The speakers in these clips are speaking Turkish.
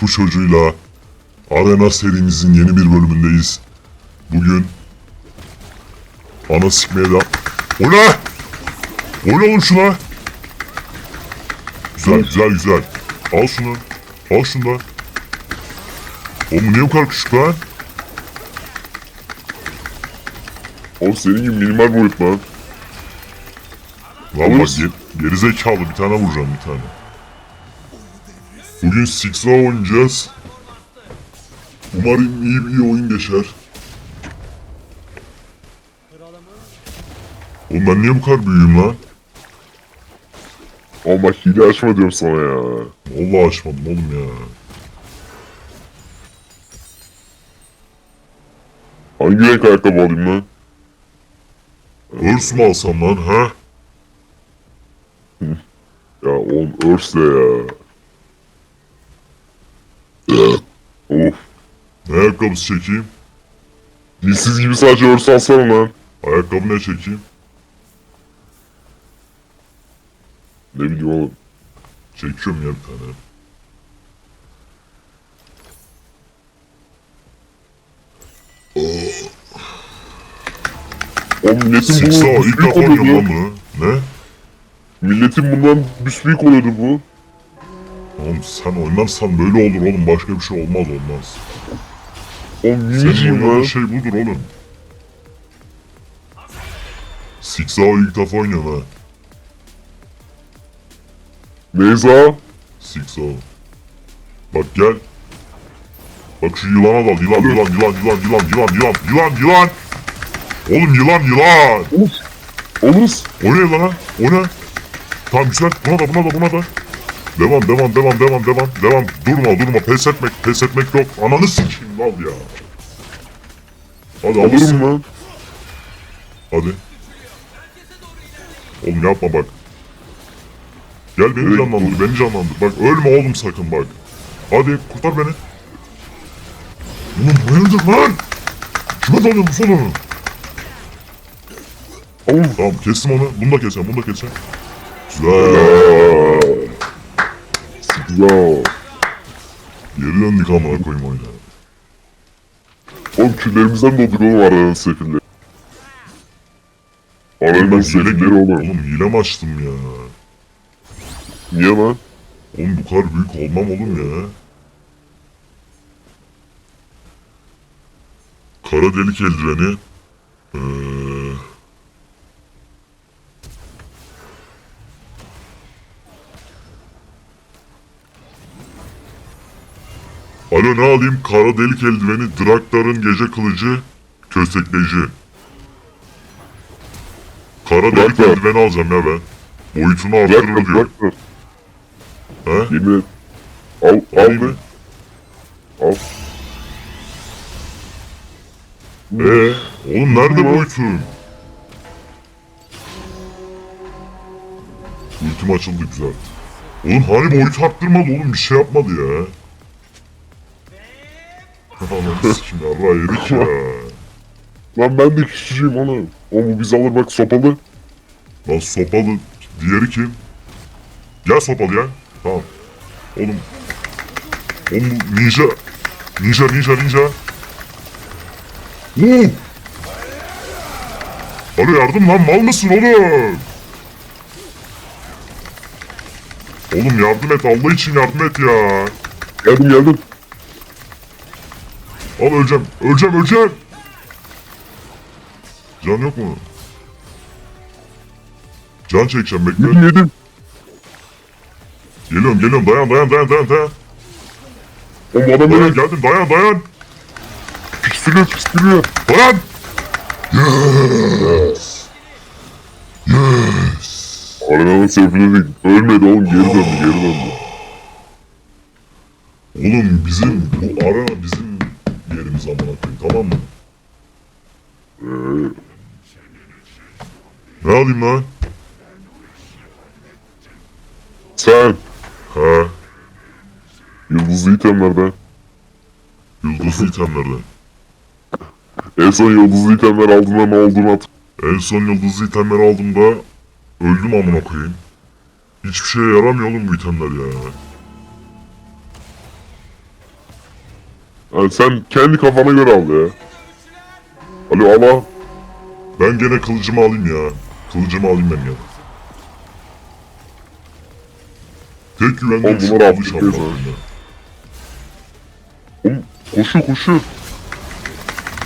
orospu çocuğuyla Arena serimizin yeni bir bölümündeyiz. Bugün ana sikmeye de... O ne? O ne oğlum şuna? Güzel güzel güzel. Al şunu. Al şunu da. Oğlum niye bu kadar küçük lan? Oğlum senin gibi minimal boyut lan. Lan bak Oğuz. ge- gerizekalı bir tane vuracağım bir tane. Bugün Six'a oynayacağız. Umarım iyi bir oyun geçer. Oğlum ben niye bu kadar büyüğüm lan? Oğlum bak hile açma diyorum sana ya. Vallahi açmadım oğlum ya. Hangi renk ayakkabı alayım lan? Örs mü alsam lan ha? Ya oğlum örs de ya. Of. Ne ayakkabısı çekeyim? Dilsiz gibi sadece örs alsana lan. Ayakkabı ne çekeyim? Ne bileyim oğlum. Çekiyorum ya bir tane. Oğlum milletin Six'a bunu ilk büsbük defa oluyordu. bunu. Ne? Milletin bundan büsbük oluyordu bu. Oğlum sen oynarsan böyle olur oğlum. Başka bir şey olmaz olmaz. Oğlum Senin oynadığın şey budur oğlum. Six'a ilk defa oynuyorum ha. Neyza? Six'a. Bak gel. Bak şu yılana dal. Yılan, yılan, yılan, yılan, yılan, yılan, yılan, yılan, yılan. Oğlum yılan, yılan. Oluruz. O ne lan ha? O ne? Tamam güzel. Buna da, buna da, buna da. Devam, devam, devam, devam, devam, devam. Durma, durma. Pes etmek, pes etmek yok. Ananı sikeyim al ya. Hadi alırsın. Lan. Hadi. Oğlum yapma bak. Gel beni canlandır, beni canlandır. Bak ölme oğlum sakın bak. Hadi kurtar beni. Oğlum hayırdır lan? Kime dalıyorsun sonu? Oğlum. Tamam kestim onu. Bunu da keseceğim, bunu da keseceğim. Güzel. Güzel. Geri döndük amına koyayım oyuna. Oğlum küllerimizden dolduk oğlum aranın sefilleri. Hile, sefilleri oğlum. oğlum hile mi açtım ya? Niye lan? Oğlum bu kadar büyük olmam oğlum ya. Kara delik eldiveni. Ne alayım? Kara delik eldiveni, Draktar'ın gece kılıcı, köstekleyici. Kara delik Draktar. eldiveni alacağım ya ben. Boyutunu artırır diyor. bırak. He? Yemin et. Al al Alayım be. mı? Al. Ee, oğlum nerede Tamam. boyutun? Ultim açıldı güzel. Oğlum hani boyut arttırmadı oğlum bir şey yapmadı ya. Ananı sikim yarrağı yedik ya. Lan ben de küçücüğüm oğlum. Oğlum bu bizi alır bak sopalı. Lan sopalı diğeri kim? Gel sopalı ya. Tamam. Oğlum. Oğlum bu ninja. Ninja ninja ninja. Oo! Alo yardım lan mal mısın oğlum? Oğlum yardım et Allah için yardım et ya. Geldim geldim. Al öleceğim. Öleceğim öleceğim. Can yok mu? Can çekeceğim bekle. Yedim yedim. Geliyorum geliyorum dayan dayan dayan dayan dayan. Oğlum adam Dayan geldim dayan dayan. püskürüyor püskürüyor. Dayan. Yes. Yes. Aranın sefilleri ölmedi oğlum geri döndü geri döndü. Oğlum bizim bu arena bizim yerimiz amına koyayım tamam mı? Ee, Ne alayım lan? sen He. yıldızlı itemlerden. Yıldızlı itemlerden. En son yıldızlı itemler aldığında ne olduğunu hat. En son yıldızlı itemleri aldığımda öldüm amına koyayım. Hiçbir şeye yaramıyor oğlum bu itemler ya. Yani sen kendi kafana göre al ya. Alo Allah. Ben gene kılıcımı alayım ya. Kılıcımı alayım ben ya. Tek güvendiğim Oğlum şu bunlar kılıç Afrika'yız ha. ya. Oğlum koşu koşu.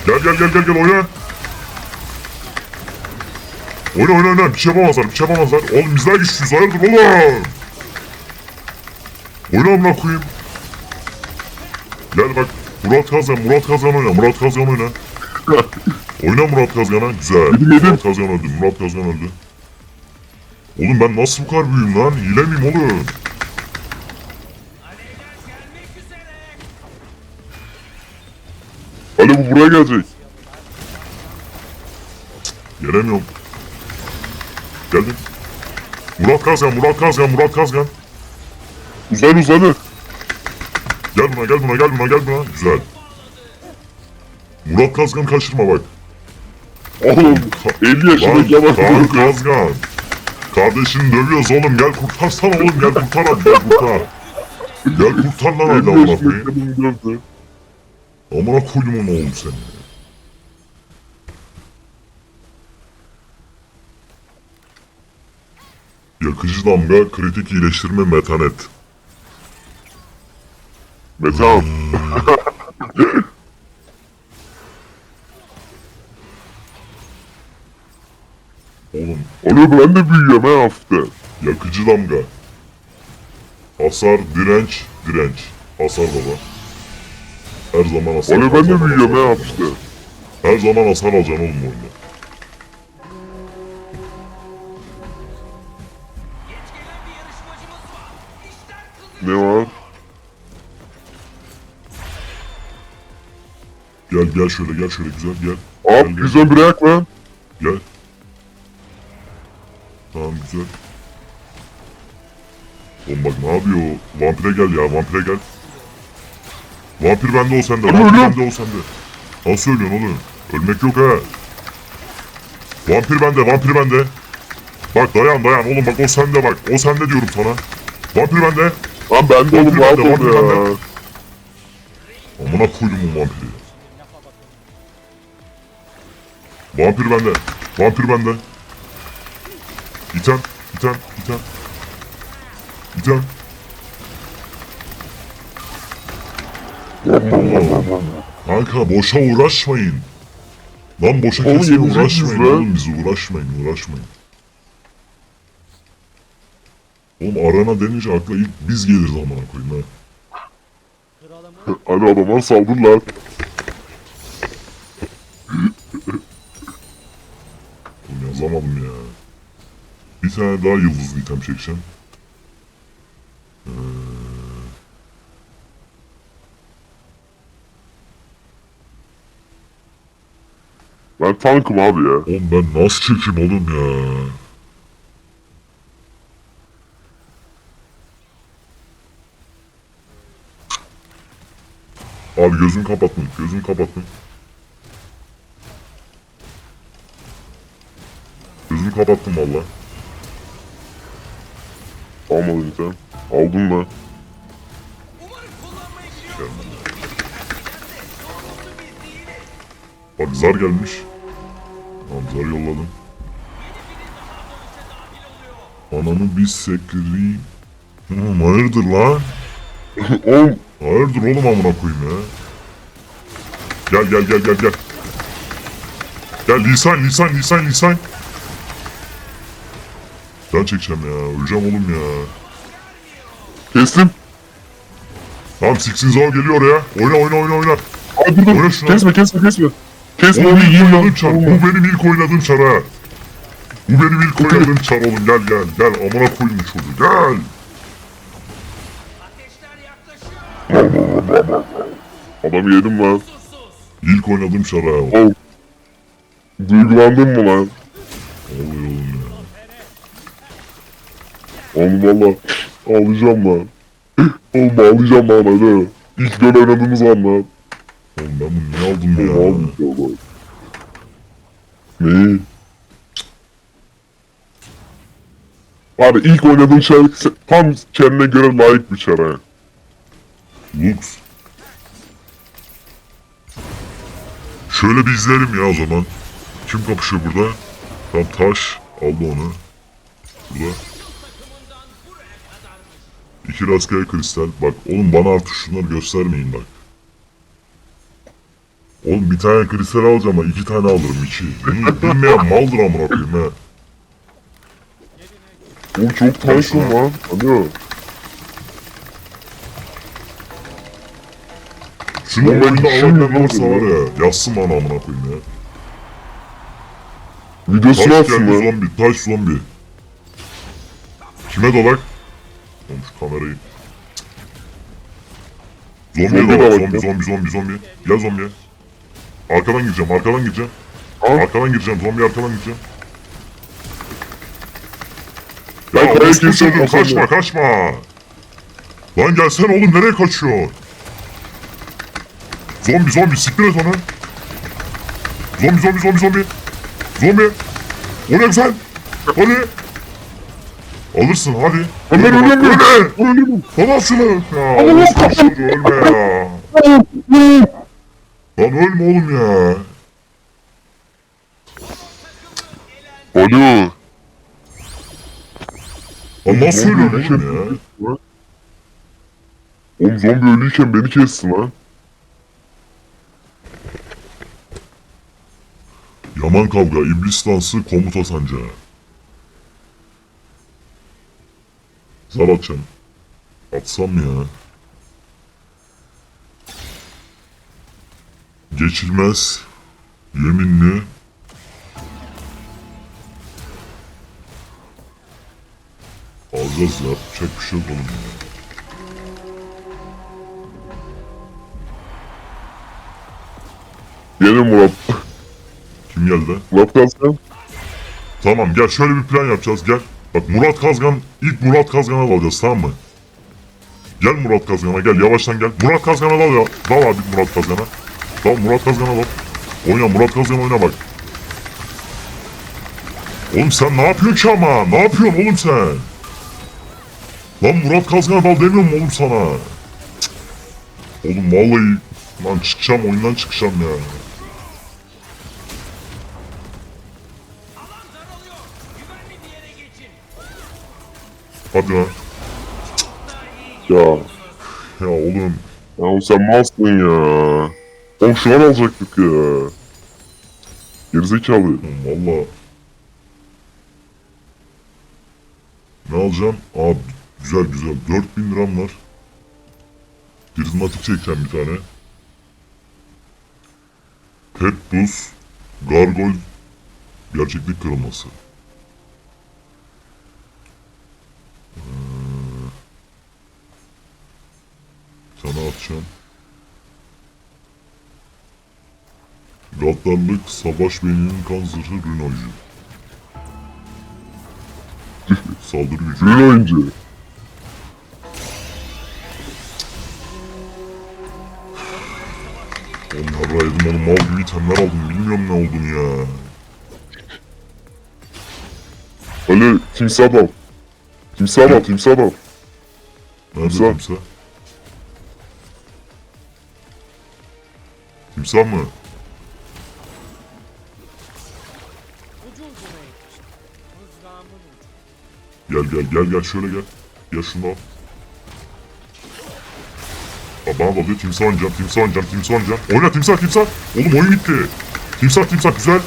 Gel gel gel gel gel oyna. Oyna oyna oyna bir şey yapamazlar bir şey yapamazlar. Oğlum biz daha güçlüyüz hayırdır oğlum. Oyna amına koyayım. Gel bak Murat Kazgan Murat Kazgan oyna Murat Kazgan oyna. oyna Murat Kazgan'a güzel. Murat Kazgan öldü Murat Kazgan öldü. Oğlum ben nasıl bu kadar büyüğüm lan? Hile miyim oğlum? Alo bu buraya gelecek. Gelemiyorum. Geldim. Murat Kazgan Murat Kazgan Murat Kazgan. Uzan uzanı. Gel buna gel buna gel buna gel buna. Güzel. Murat Kazgan kaçırma bak. Oğlum 50 yaşındaki adam. Kaan Kazgan. Kardeşini dövüyoruz oğlum gel kurtarsana oğlum gel kurtar abi gel kurtar. Gel kurtar lan hadi 50 amına yaşındaki koyayım. adam dövdü. Amına koydum onu oğlum seni. Yakıcı damga, kritik iyileştirme, metanet. Metan. Oğlum Alo ben de büyüyorum ha hafiften. Yakıcı damga. Hasar, direnç, direnç. Hasar baba. Her zaman hasar. Alo ben de zaman büyüyorum hasar. ha hafiften. Her zaman hasar alacaksın oğlum oyunda. Ne var? Gel gel şöyle gel şöyle güzel gel. Abi Gel, gel, güzel bırak lan. Gel. Tamam güzel. Oğlum bak ne yapıyor? Vampire gel ya vampire gel. Vampir bende o sende. Vampir ölüyorum. bende o sende. Nasıl ölüyorsun oğlum? Ölmek yok ha. Vampir bende vampir bende. Bak dayan dayan oğlum bak o sende bak. O sende diyorum sana. Vampir bende. Lan ben de oğlum Vampir bende, ol vampir ya. bende. Vampir bende. Vampir bende. İten, iten, iten. İten. Kanka boşa uğraşmayın. Lan boşa Oğlum miyiz uğraşmayın lan? oğlum bizi uğraşmayın uğraşmayın. Oğlum arana denince akla ilk biz geliriz amına koyayım ha. Hadi adamlar saldır lan. Oğlum yazamadım ya. Bir tane daha yıldızlı item çekeceğim. Ee... Ben tankım abi ya. Oğlum ben nasıl çekeyim oğlum ya? Abi gözünü kapattın, gözünü kapattın. Gözünü kapattım valla. Almadın sen. Aldın lan. Bak zar gelmiş. Tamam zar yolladım. Ananı bir sekri. Oğlum hayırdır lan? Oğlum Hayırdır oğlum amına koyayım ya. Gel gel gel gel gel. Gel lisan lisan lisan lisan. Ben çekeceğim ya. Öleceğim oğlum ya. kestim. Tamam Sixin Zao geliyor ya. Oyna oyna oyna oyna. Abi dur dur. Kesme kesme kesme. Kesme Oğlum onu yiyeyim lan. çar. Bu benim ilk oynadığım çar ha. Bu benim ilk oynadığım çar oğlum. Gel gel gel. Amına koyayım çocuğu. Gel. Adamı yedim lan. İlk oynadığım Oğlum. Duygulandın mı lan? oluyor oğlum valla ağlayacağım lan. Oğlum ağlayacağım lan hadi. İlk böyle oynadığımız an lan. Oğlum ben bunu niye aldım ya? Oğlum ağlayacağım lan. Neyi? Abi ilk oynadığın şarkı tam kendine göre layık bir şarkı. Lux. Şöyle bir izleyelim ya o zaman. Kim kapışıyor burada? Tam taş aldı onu. Burada. İki rastgele kristal. Bak oğlum bana artık şunları göstermeyin bak. Oğlum bir tane kristal alacağım ama iki tane alırım iki. Bilmeyen maldır amına koyayım ha. Oğlum çok taşsın lan. Alo. Şunu Oğlum, oyunda alamayan varsa var ya. Yazsın bana amına koyayım ya. Videosunu Taş atsın lan. zombi, taş zombi. Kime dolak? Şu kamerayı. Zombi dolak, de zombi, bak zombi, zombi, zombi. Gel zombiye. Arkadan gireceğim, arkadan gireceğim. Ha? Arkadan gireceğim, zombi arkadan gireceğim. Ya Ben orospu gireceğim, kaçma. kaçma. Lan gelsene oğlum, nereye kaçıyorsun? Zombi, zombi, siktir et onu. Zombi, zombi, zombi, zombi. Zombi. O ne sen? Hadi. Alırsın hadi. Ölme. Ölüyor mu? Bana şunu. Ya orospu çocuğu, ölme ya. Lan ölme oğlum ya. Alo. Lan nasıl Zombi ölüyorsun ölüyken oğlum ya? Oğlum zombi ölüyken beni kessin lan. Yaman kavga, iblis dansı, komuta sancağı. Zar atacağım. Atsam ya. Geçilmez, yeminli. Alacağız ya, yapacak bir şey yok oğlum ya. Gelin Murat. Kim geldi? Murat Kazkan. Tamam gel şöyle bir plan yapacağız gel. Bak Murat Kazgan ilk Murat Kazgan'a alacağız tamam mı? Gel Murat Kazgan'a gel yavaştan gel. Murat Kazgan'a dal ya. Dal abi Murat Kazgan'a. Dal Murat Kazgan'a dal. Oyna Murat Kazgan oyna bak. Oğlum sen ne yapıyorsun ki ama? Ne yapıyorsun oğlum sen? Lan Murat Kazgan'a dal demiyorum oğlum sana? Cık. Oğlum vallahi lan çıkacağım oyundan çıkacağım ya. Hadi lan. Ya. Ya oğlum. Ya sen malsın ya. Oğlum şu an alacaktık ya. Gerizekalı. Valla. Ne alacağım? Abi güzel güzel. 4000 liram var. Prizmatik çekeceğim bir tane. Pet buz. Gargoyle. Gerçeklik kırılması. Ee, atacağım. Gaddarlık, savaş beyninin kan zırhı, rünocu. Saldırı gücü. Oğlum yarra yedim oğlum mal gibi itemler aldım bilmiyorum ne olduğunu ya. Ali timsah al. Timsah al timsah al. Nerede Timsah. timsah? Timsah mı? Gel gel gel gel şöyle gel. Gel şunu al. Aa, bana da diyor timsah oynayacağım, timsah oynayacağım, timsah oynayacağım. Oyna timsah timsah. Oğlum oyun gitti. Timsah timsah güzel.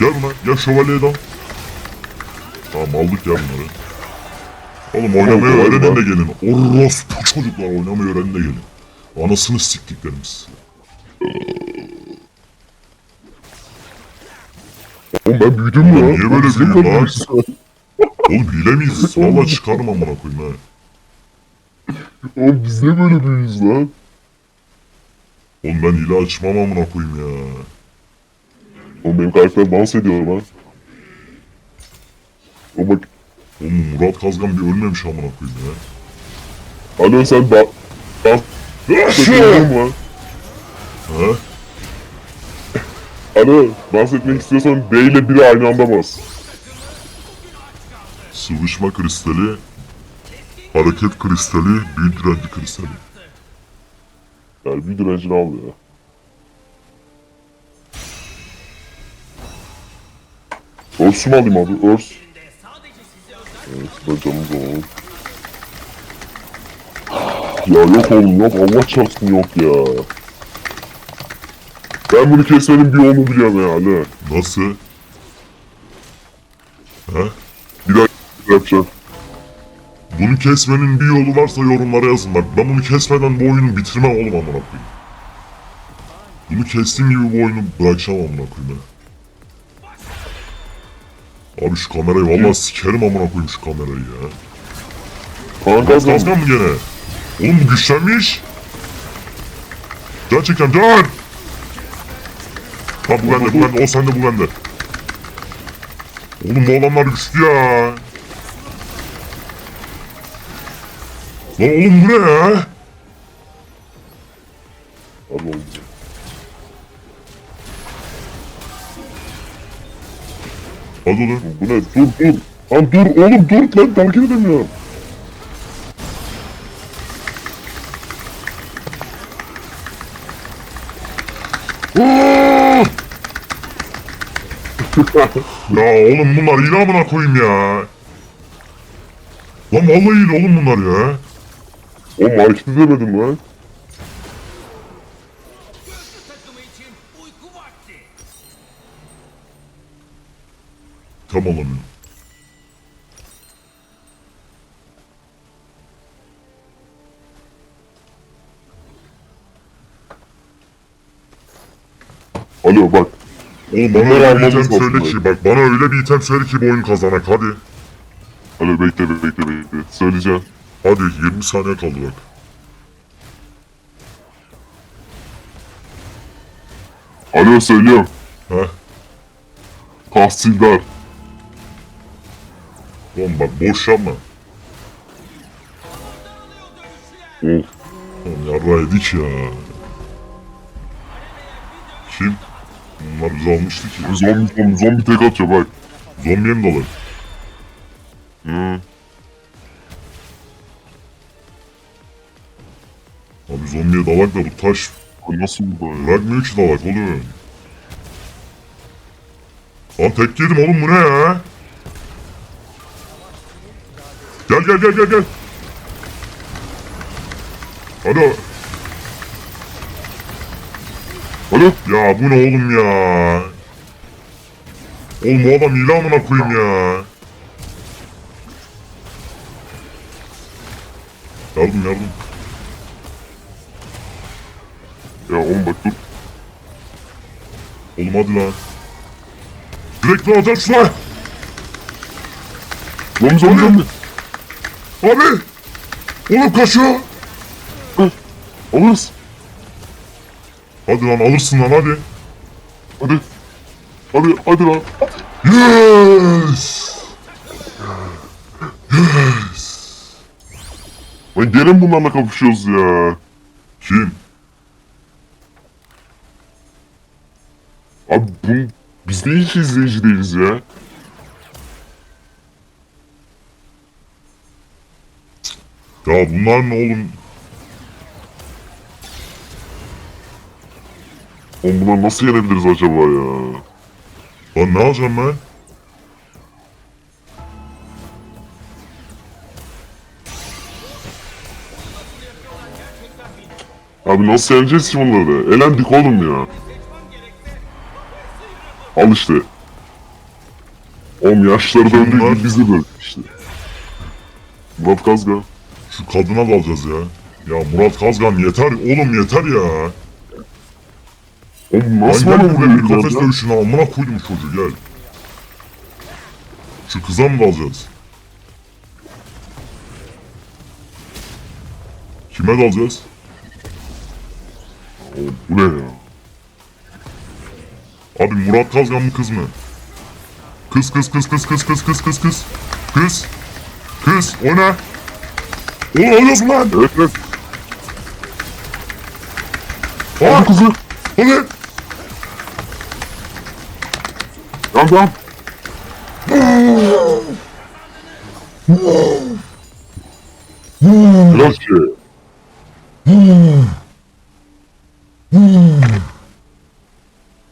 Gel buna, gel şövalyeye dal. Tamam aldık ya bunları. Oğlum oynamayı öğrenin de gelin. Orospu çocuklar oynamayı öğrenin de gelin. Anasını siktiklerimiz. Oğlum ben büyüdüm ya? niye böyle büyüdün lan? Oğlum hile miyiz? Valla çıkarım amına koyayım ha. Oğlum biz ne böyle büyüyüz lan? Oğlum ben hile açmam amına koyayım ya. Oğlum benim karakter dans ediyor lan. Oğlum bak. Oğlum Murat Kazgan bir ölmemiş amına koyayım ya. Alo sen ediyor mu lan? Ha? Alo, bahsetmek istiyorsan D ile 1'i aynı anda bas. Sıvışma kristali, hareket kristali, büyü direnci kristali. Yani büyü direncini al ya. Örs'ü alayım abi? Örs. Evet, ben canımız alalım. Ya yok oğlum yok, Allah çarpsın yok ya. Ben bunu kesmenin bir yolunu biliyorum yani. Nasıl? He? Bir daha yapacağım. Bunu kesmenin bir yolu varsa yorumlara yazın bak. Ben bunu kesmeden bu oyunu bitirmem oğlum amına koyayım. Bunu kestiğim gibi bu oyunu bırakacağım amına koyayım ya. Abi şu kamerayı vallahi sikerim amına koyayım şu kamerayı ya. Kanka Gaz gazgan mı gene? Oğlum bu güçlenmiş. Can çekem can. Ha bu bende bu bende o sende bu bende. Oğlum bu adamlar güçlü ya. Lan oğlum bu ne ya? Abi oğlum. Hadi oğlum. Bu ne? Dur dur. Lan dur oğlum dur lan hareket edemiyorum. ya oğlum bunlar hile amına koyayım ya. Lan vallahi hile oğlum bunlar ya. Oğlum hareket edemedim lan. Tam alamıyorum. Alo bak. Oğlum bana öyle bir item söyle ki bak bana öyle bir item söyle ki bu oyun kazanak hadi. Alo bekle bekle bekle. Söyleyeceğim. Hadi 20 saniye kaldı bak. Alo söylüyorum. Heh. Tahsildar. Oğlum bak boş yapma. Of. Oğlum yarra yedik ya. Kim? Bunlar bizi almıştı ki. Zombi zombi zombi tek atıyor bak. Zombiye mi dalar? Hı. Abi zombiye dalak da bu taş Nasıl bu bırakmıyor ki dalak oğlum. Lan tek yedim oğlum bu ne ya? Gel gel gel gel gel. Alo. Alo. Ya bu ne oğlum ya? Oğlum bu adam hile amına koyayım ya. Yardım yardım. Ya oğlum bak dur. Oğlum hadi lan. Direkt alacağım şuna. Zombi zombi zombi. Abi. Oğlum kaçıyor. Alırız. Hadi lan alırsın lan hadi. Hadi. Hadi hadi lan. Yes. Lan gene mi bunlarla kapışıyoruz ya? Kim? Abi bu, biz de hiç izleyici değiliz ya. Ya bunlar ne oğlum? Oğlum bunları nasıl yenebiliriz acaba ya? Lan ne alacağım ben? Abi nasıl yeneceğiz ki bunları? Elendik oğlum ya. Al işte. Oğlum yaşları döndüğü gibi bizi böyle işte. Murat Kazga. Şu kadına da alacağız ya. Ya Murat Kazgan yeter oğlum yeter ya. Oğlum bana buraya bir vuruyor kafes dövüşüne amına koydum çocuğu gel. Şu kıza mı da alacağız? Kime de alacağız? Oğlum bu ne ya? Abi Murat Kazgan mı kız mı? Kız kız kız kız kız kız kız kız kız. Kız. Kız o ne? Oğlum alıyorsun lan. Evet evet. Aa, kızı. hadi. Tamam Biraz şey.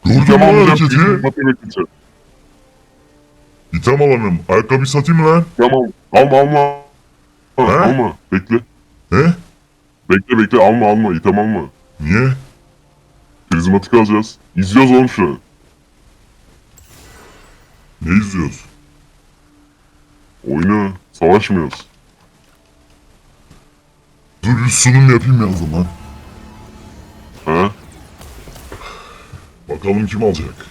Gördün mü lan hareketi? İtem alamıyorum. Ayakkabı satayım mı lan? Tamam. Alma alma. He? Alma. Bekle. He? Bekle bekle alma alma. İtem alma. Niye? Prizmatik alacağız. İzliyoruz oğlum şu an. Ne izliyoruz? Oyunu. Savaşmıyoruz. Dur bir sunum yapayım ya o zaman. He? Bakalım kim alacak?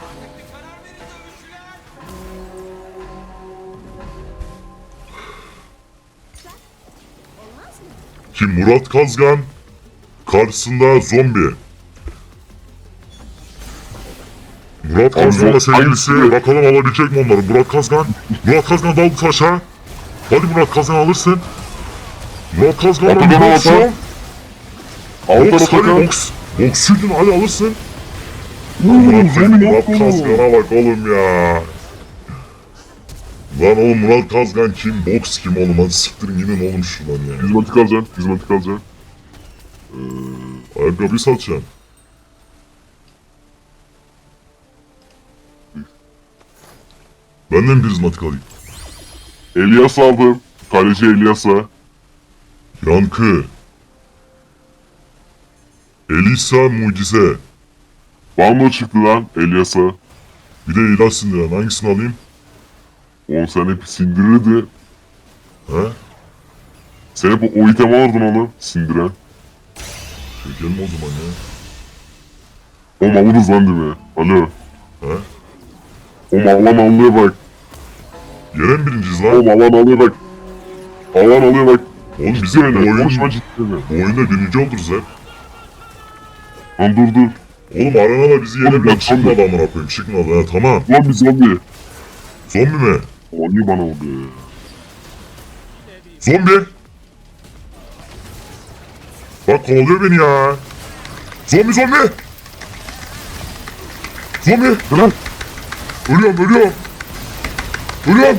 Kim Murat Kazgan karşısında zombi. Murat Kazgan'la sevgilisi bakalım alabilecek mi onları? Murat Kazgan. Murat Kazgan daldı taşa. Hadi Murat Kazgan alırsın. Murat Kazgan'la bir boks. Altar Boks hadi Atakan. boks. Boksçuydun hadi alırsın. Murat. Kazgan'a bak oğlum ya. Lan oğlum Murat Kazgan kim? Boks kim oğlum? Hadi siktirin gidin oğlum şuradan ya. Prizmatik alacaksın. Prizmatik alacaksın. Ayakkabıyı satacaksın. Benden prizmatik alayım. Elias aldım. Kaleci Elias'a. Yankı. Elisa Mucize. Bando çıktı lan Elias'a. Bir de ilaç sindiren. Hangisini alayım? Oğlum sen hep sindirirdi. He? Sen hep o item alırdın onu. Sindiren. Çekelim o zaman ya. Oğlum alırız lan değil mi? Alo. He? Oğlum alan alıyor bak. Yere mi birinciyiz lan? Oğlum alan alıyor bak. Alan alıyor bak. Oğlum bu öyle. oyun, Konuşma ciddi öyle. bu oyunda birinci oluruz hep. Lan dur dur. Oğlum arenada bizi Oğlum yenebilen çıkmadı amına koyayım. Çıkmadı ha tamam. Lan bir zombi. Zombi mi? Niye bana oldu? Zombi! Bak kovalıyor beni ya. Zombi zombi! Zombi! Lan Ölüyorum ölüyorum. Ölüyorum.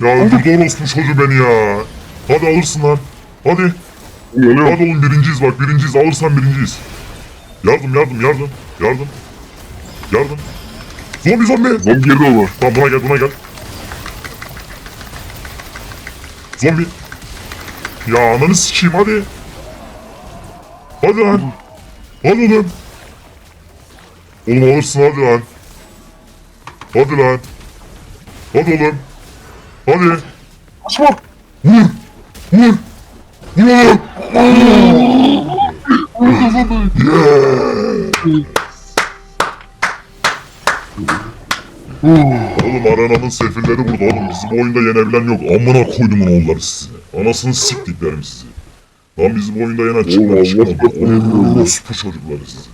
Ya öldürdü orospu çocuğu beni ya. Hadi alırsın lan. Hadi. yanıyor. Hadi oğlum birinciyiz bak birinciyiz. Alırsan birinciyiz. Yardım yardım yardım. Yardım. Yardım. Zombi zombi. Zombi geride ola. Tamam buna gel buna gel. Zombi. Ya ananı sikeyim hadi. Hadi lan. Hadi oğlum. Oğlum alırsın hadi lan. Hadi lan. Hadi oğlum. Hadi. Kaçma. Vur. Vur. Vur oğlum. Oğlum arananın sefilleri burada oğlum. Bizi bu oyunda yenebilen yok. Amına koydumun oğulları sizi. Anasını siktiklerim sizi. Lan bizi bu oyunda yenen çıkmadı Allah çıkmadı. Allah. Orospu çocukları sizi.